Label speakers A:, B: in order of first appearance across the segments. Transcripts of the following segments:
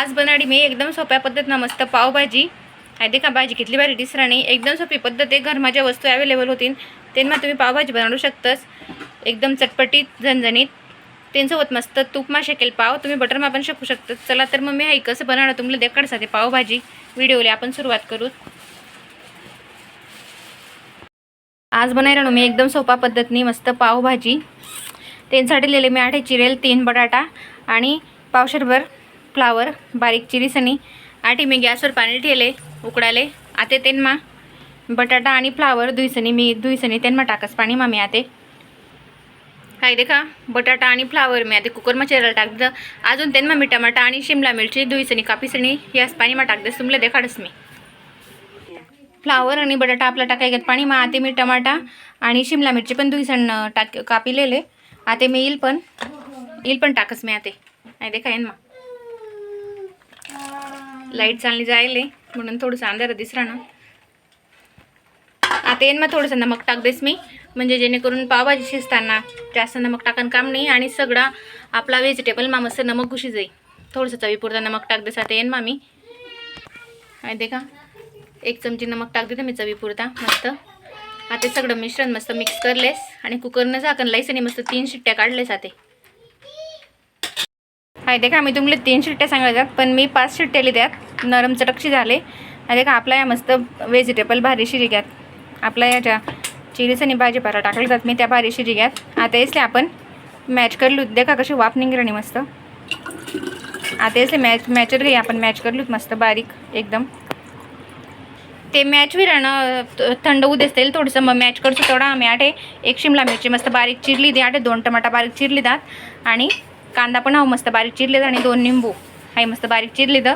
A: आज बनाडी मी एकदम सोप्या पद्धतीनं मस्त पावभाजी. आहे ते का भाजी कितली भारी दिसराणी एकदम सोपी पद्धत आहे. घर माझ्या वस्तू अवेलेबल होतील. त्यांना तुम्ही पावभाजी बनवू शकतस एकदम चटपटीत झणझणीत. त्यांच्यासोबत मस्त तूपमा शेकेल पाव. तुम्ही बटरमा पण शकू शकता. चला तर मग मी हाई कसं बनवणार तुम्हाला देखाडसाठी पावभाजी. व्हिडिओला आपण सुरुवात करू. आज बनायला मी एकदम सोपा पद्धतीने मस्त पावभाजी. त्यांसाठी लिहिले मी आठे चिरेल तीन बटाटा आणि पावशरभर फ्लावर बारीक चिरीसनी आठी मी गॅसवर पाणी ठेले उकडाले आते तेनमा बटाटा आणि फ्लावर दुईसनी मी धुईसनी तेनमा टाकस पाणी मा मी आते. काय देखा बटाटा आणि फ्लावर मी आते कुकरमा चिरायला दिलं अजून त्यांना मी टमाटा आणि शिमला मिरची धुईसनी कापीसनी यास पाणी मा दे तुम्हाला देखाडस मी. फ्लावर आणि बटाटा आपला टाकाय घेत पाणी मग आते मी टमाटा आणि शिमला मिरची पण दुईसण टाक कापिलेले आते मी येईल पण येईल पण टाकस मी आते. आहे देखा येईन मग लाइट चालली जायले. म्हणून थोडंसं अंधार दिसरा ना. आता येईन मग थोडंसं नमक टाक देस मी. म्हणजे जेणेकरून पावभाजी शिजताना जास्त नमक टाकण काम नाही आणि सगळा आपला व्हेजिटेबल मा मस्त नमक घुशी जाईल. थोडंसं चवीपुरता नमक टाक देस. आता येईन मग मी आहे दे का एक चमची नमक टाक देते मी चवीपुरता. मस्त. आता सगळं मिश्रण मस्त मिक्स करलेस आणि कुकरनं झाकण लाईस आणि मस्त तीन शिट्ट्या काढलेस आता. हाय देखा मी तुम्हाला तीन शिट्ट्या सांगायच्यात पण मी पाच शिट्ट्या त्यात नरम चटकशी झाले. आणि देखा आपला या मस्त व्हेजिटेबल भारी शिरिग्यात घ्यात. आपल्या याच्या चिलीस आणि भाजीपाला टाकले जात मी त्या भारी शिरिग्यात घ्यात. आता इसले आपण मॅच करलूत. देखा कशी वाफ निघराणी मस्त. आता इसले मॅच मॅचर घे आपण. मॅच करलूत मस्त बारीक एकदम. ते मॅच विराणं त- थंड होऊ देतील थोडंसं मग मॅच करतो थोडा आम्ही आठे. एक शिमला मिरची मस्त बारीक चिरली दे आठे. दोन टमाटा बारीक चिरली दात. आणि कांदा पण हा मस्त बारीक चिरले आणि दोन निंबू. हाय मस्त बारीक चिरली द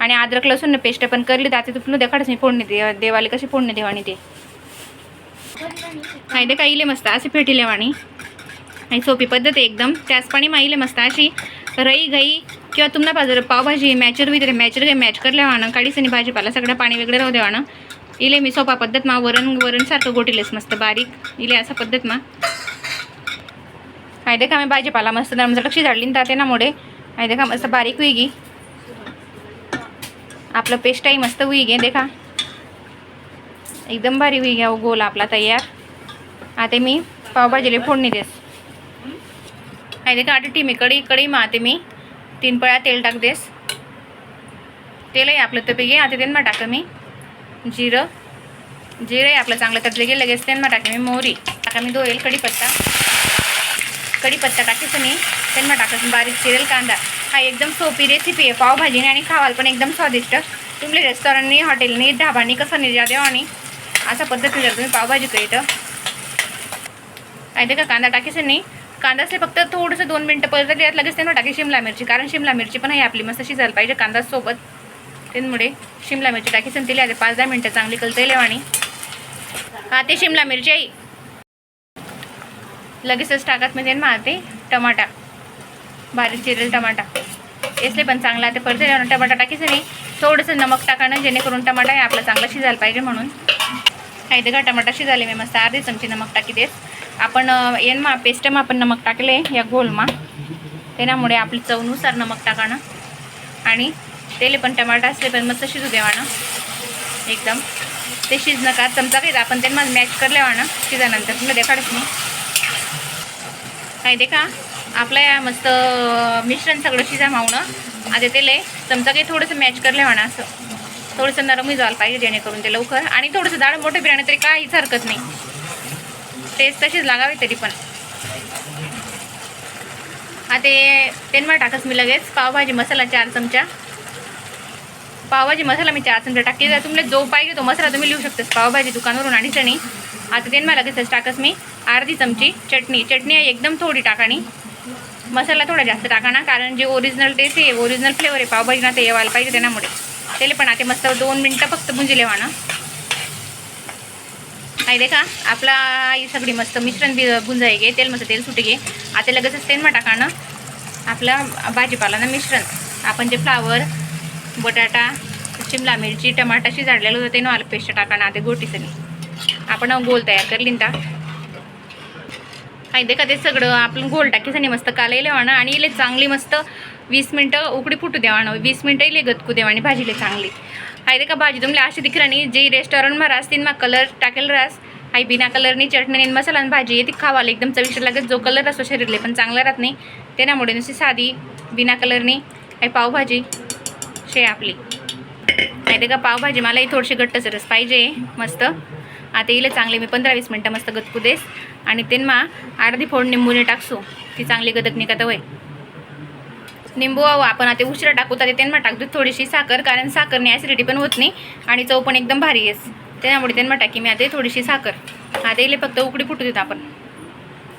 A: आणि अद्रक लसूण पेस्ट पण करली. दाते तुला देखाडच मी फोडणी दे देवाले कशी फोडणी देवाणी ते. हाय दे काही मस्त असे फेटिले वाणी आणि सोपी पद्धत आहे एकदम. त्याच पाणी माईले मस्त अशी रई गई किंवा तुम्हाला बाजार पावभाजी मॅचर वगैरे मॅचर काही मॅच करल्या वाणं काडीस आणि भाजीपाला सगळं पाणी वेगळं राहू देवाणं इले मी सोपा पद्धत मा वरण वरणसारखं गोटीलेस मस्त बारीक. इले असा पद्धत मा. हाय देखा मी भाजीपाला मस्त नरम लक्ष झाडली ना त्यामुळे हाय देखा मस्त बारीक हुई आपलं पेस्टही मस्त हुई गे देखा. एकदम भारी हुई घ्या गोल आपला तयार. आता मी पावभाजीला फोडणी देस. हाय देखा आता टी मी कढी कढी आता मी. तीन पळ्या तेल टाक देस. तेलही आपलं तर घे आता त्यांना टाकं मी. जिरं. जिरंही आपलं चांगलं तटले गेलं लगेच त्यांना टाके मी मोहरी. टाका मी दोईल कढीपत्ता. कढीपत्ता टाकायचं मी त्यांना टाकत. बारीक चिरेल कांदा. हा एकदम सोपी रेसिपी आहे. पावभाजीने आणि खावाल पण एकदम स्वादिष्ट. तुम्ही रेस्टॉरंटनी हॉटेलनी ढाबानी कसं निर्जा देवा आणि अशा पद्धतीने जर तुम्ही पावभाजी करीत आहे का? कांदा टाकीचं नाही कांदा असले फक्त थोडंसं दोन मिनटं परत यात लगेच त्यांना टाकी शिमला मिरची. कारण शिमला मिरची पण आहे आपली मस्त शिजायला पाहिजे कांदा सोबत त्यामुळे शिमला मिरची टाकीसन तिला पाच दहा मिनटं चांगली कलतेल आणि हा ते शिमला मिरची आई लगेचच टाकत म्हणजे ना ते टमाटा. बारीक चिरेल टमाटा. यसले पण चांगला ते परत टमाटा टाकीचं नाही. थोडंसं नमक टाकाणं जेणेकरून टमाटा आहे आपला चांगला शिजायला पाहिजे म्हणून. हाय का टमाटा शिजाले मी मस्त अर्धी चमची नमक टाकी देस. आपण येन मा पेस्टमा आपण नमक टाकले या गोलमा त्यामुळे आपली चवनुसार नमक टाकाणं. आणि तेले पण टमाटा असले पण मस्त शिजू देवाणं. एकदम. ते शिजणं का चमचा काही आपण त्यांना मॅच करलेवाणं शिजानंतर तुला देखाडच मी काय देखा का? आपलं या मस्त मिश्रण सगळं शिजा मावणं. आता तेले चमचा काही थोडंसं मॅच करलं म्हणा असं. थोडंसं नरमही झालं पाहिजे जेणेकरून ते लवकर. आणि थोडंसं जाड मोठं बिर्याणी तरी काहीच हरकत नाही. टेस्ट तशीच लागावी तरी पण. आता तेनवा टाकस मी लगेच. पावभाजी मसाला चार चमचा. पावभाजी मसाला मी चार चमचा टाकते. जर तुम्हाला जो पाहिजे तो मसाला तुम्ही लिहू शकतेस पावभाजी दुकानावरून आणि चणी आता तेनमा लगेचच टाकस मी अर्धी चमची चटणी. चटणी एकदम थोडी टाकाणी. मसाला थोडा जास्त टाका ना कारण जे ओरिजिनल टेस्ट आहे ओरिजिनल फ्लेवर आहे पावभाजी ना ते येवायला पाहिजे त्यामुळे त्याला पण आता मस्त दोन मिनटं फक्त भुंजी लेवा ना देखा आपला ही सगळी मस्त मिश्रण बी भुंजाई घे तेल मस्त तेल सुटे घे आता लगेचच तेल मग टाका ना आपला भाजीपाला ना मिश्रण. आपण जे फ्लावर बटाटा शिमला मिरची टमाटाशी झाडलेलं होतं ते आलं पेस्ट टाका ना ते गोटीचं आपण गोल तयार करलीन ता आहे का ते सगळं आपण गोल टाकीसाठी मस्त कालवले म्हणा आणि इले चांगली मस्त वीस मिनटं उकडी फुटू देवानं वीस मिनटं इले गतकू देवानी भाजीले चांगली. आहे का भाजी तुमले अशी दिख राणी जे रेस्टॉरंटमा रास तीन मा कलर टाकेल रास. आई बिना कलरनी चटणी आणि मसाला आणि भाजी येते खावाला एकदम चविष्ट लागत. जो कलर असतो शरीरले पण चांगला राहत नाही. त्यामुळे नुसती साधी बिना कलरनी आई पावभाजी. शे आपली. माहिती ते का पावभाजी मलाही थोडीशी घट्टच रस पाहिजे मस्त. आता येईल चांगले मी पंधरा वीस मिनटं मस्त गतकू देस. आणि तेनमा अर्धी फोड निंबूने टाकसू. ती चांगली गदक निघत होय. निंबू वाव आपण आता उशिरा टाकू तर त्यांना टाकतो थोडीशी साखर कारण साखरने ॲसिडिटी पण होत नाही आणि चव पण एकदम भारी येस. त्यामुळे त्यांना टाकी मी आता थोडीशी साखर. आता येईल फक्त उकडी फुटू देत आपण.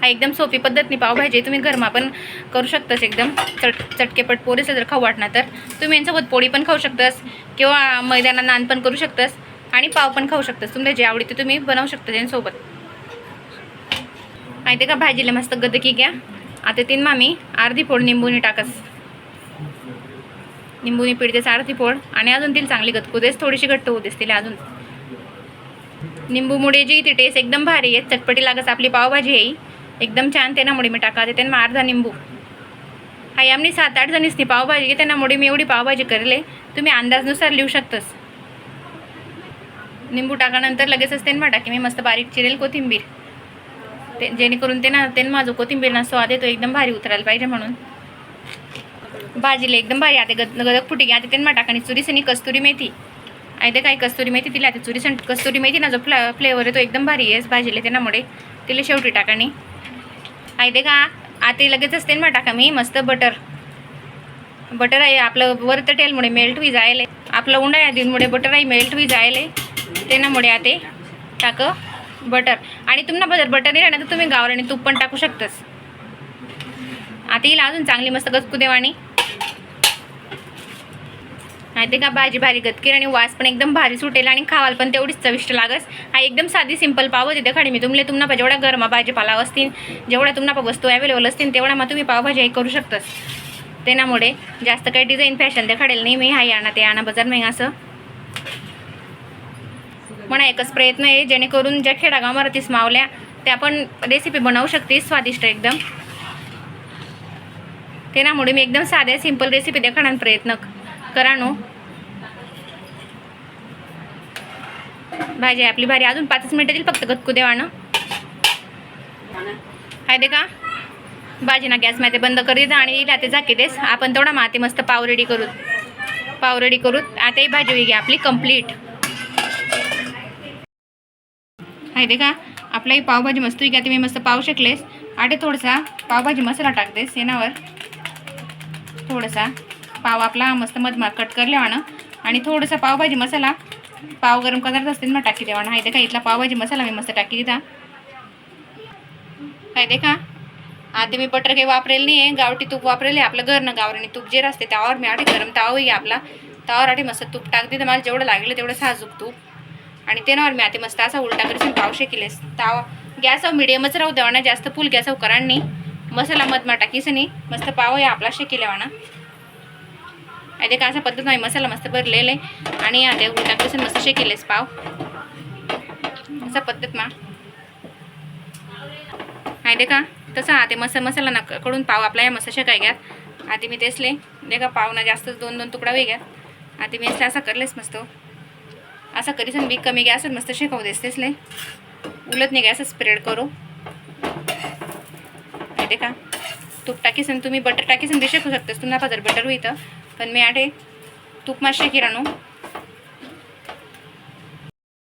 A: हा एकदम सोपी पद्धतनी पावभाजी तुम्ही घरमा पण करू शकतास एकदम. चट चटकेपट पोरीचं जर खाऊ वाटणार तर. तुम्ही यांच्यासोबत पोळी पण खाऊ शकतास. किंवा मैदाना नान पण करू शकतास. आणि पाव पण खाऊ शकतास. तुमच्या जे आवडते तुम्ही बनवू शकता त्यांसोबत माहिती का? भाजीला मस्त गदकी घ्या. आता तीन मामी अर्धी फोड निंबूनी टाकस. निंबूनी पिळतेस अर्धी फोड आणि अजून तिला चांगली गतकू देस थोडीशी घट्ट होऊ देस तिला अजून. निंबूमुळे जी ती टेस्ट एकदम भारी आहे. चटपटी लागस आपली पावभाजी आहे. एकदम छान त्यामुळे मी टाका ते त्यांना अर्धा निंबू. हाय आम्ही सात आठ जणीसनी पावभाजी घे मुळे मी एवढी पावभाजी करले. तुम्ही अंदाजनुसार लिहू शकतस. निंबू टाकानंतर असते ना टाके मी मस्त बारीक चिरेल कोथिंबीर. ते जेणेकरून ते ना ते माझं कोथिंबीर ना स्वाद येतो एकदम भारी उतरायला पाहिजे म्हणून. भाजीला एकदम भारी आता गद गदक फुटी घ्या आता त्यांना टाका आणि चुरीसनी कस्तुरी मेथी. आहे ते काही कस्तुरी मेथी दिली आता चुरीसन कस्तुरी मेथी ना जो फ्ला फ्लेवर आहे तो एकदम भारी आहे भाजीला त्यामुळे तिला शेवटी टाकानी आहे ते का आता लगेचच ना टाका मी मस्त बटर बटर आहे आपलं वर तर तेलमुळे मेल्ट होई जायला. आपलं उन्हाळ्या दिनमुळे बटर आहे मेल्ट होई जायला. त्यामुळे आता. टाक. बटर. आणि तुम्हाला जर बटर नाही राहणार तर तुम्ही गावराने तूप पण टाकू शकतास. आता येईल अजून चांगली मस्त गचकू देवाणी. ते का भाजी भारी गतकीर आणि वास पण एकदम भारी सुटेल आणि खावाल पण तेवढीच चविष्ट लागस. हा एकदम साधी सिंपल पाव तिथे खाडी मी तुमले तुम्हाला जेवढा गरमा भाजीपाला असतील जेवढ्या तुम्हाला वस्तू अवेलेबल असतील तेवढा मग तुम्ही पावभाजी करू शकतास. त्यामुळे जास्त काही डिझाईन फॅशन ते खाडेल नाही. मी हाय आणा ते आणा बाजार नाही असं. म्हणा एकच प्रयत्न आहे जेणेकरून ज्या खेडागावावरतीच मावल्या त्या पण रेसिपी बनवू शकते स्वादिष्ट एकदम. त्यामुळे मी एकदम साध्या सिंपल रेसिपी देखाडण्याचा प्रयत्न करा नो. भाजी आपली भारी. अजून पाचच मिनटं दिली फक्त गतकू देवानं काय दे का भाजी ना गॅस माते बंद करी आणि इला ते झाके देस. आपण तेवढा माते मस्त पाव रेडी करू पाव रेडी करू. आता ही भाजी वेगळी आपली कंप्लीट हाय दे का? आपलाही पावभाजी मस्त वेगळी आता मी मस्त पाव शकलेस. आटे थोडासा पावभाजी मसाला टाकतेस येणावर थोडासा पाव आपला मस्त मधमा कट करल्यावानं. आणि थोडासा पावभाजी मसाला पाव गरम करत असते मग टाकी देवाना. हाय का? इथला पावभाजी मसाला मी मस्त टाकी दिला काय दे का? आता मी बटर काही वापरेल नाही आहे गावठी तूप वापरेल आहे. आपलं घरनं गावरानी तूप जे असते त्यावर मी आधी गरम तावही आपला. तावर आधी मस्त तूप टाकते तर मला जेवढं लागलं तेवढं साजूक तूप. आणि ते मी आता मस्त असा उलटा करून पाव केलेस तावा गॅस मिडियमच राहू देवाना जास्त फुल गॅस करांनी मसाला मधमा टाकीस नाही. मस्त पाव या आपला शेकेलेवाना ते का असा पद्धत नाही मसाला मस्त भरलेले. आणि आता उलटा करून मस्त शेकिलेस पाव. असा पद्धत मा. आहे का? तसं आते मसा मसाला ना कडून पाव आपला या मस्त शेकाय घ्यात. आधी मी तेसले. दे का पाव ना जास्तच दोन दोन तुकडा वेगळ्यात आधी मी असले असा करलेस मस्त हो. असा करीसन बी कमी गॅस मस्त शेकावू देस लय. उलट नाही गॅस स्प्रेड करू? माहिती का? तूप टाकीसन तुम्ही बटर टाकीसन आणि ते शेकू शकतेस. तुम्हाला पाजर बटर होईल पण मी आठे तूप मासे किराणू.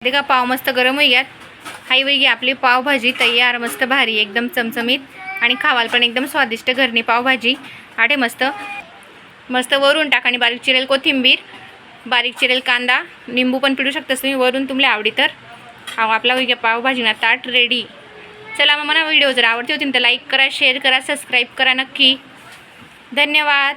A: का? पाव मस्त गरम होई यात हाई वेगळी आपली पावभाजी तयार मस्त भारी एकदम चमचमीत. आणि खावाल पण एकदम स्वादिष्ट घरनी पावभाजी. आठे मस्त. मस्त वरून टाक आणि बारीक चिरेल कोथिंबीर. बारीक चिरेल कांदा निंबू पण पिळू शकतास तुम्ही वरून तुमले आवडी तर. अहो आपला वेगळ्या पावभाजी ना ताट रेडी चला मग मला व्हिडिओ जर आवडते होती तर लाईक करा शेअर करा सबस्क्राईब करा नक्की. धन्यवाद.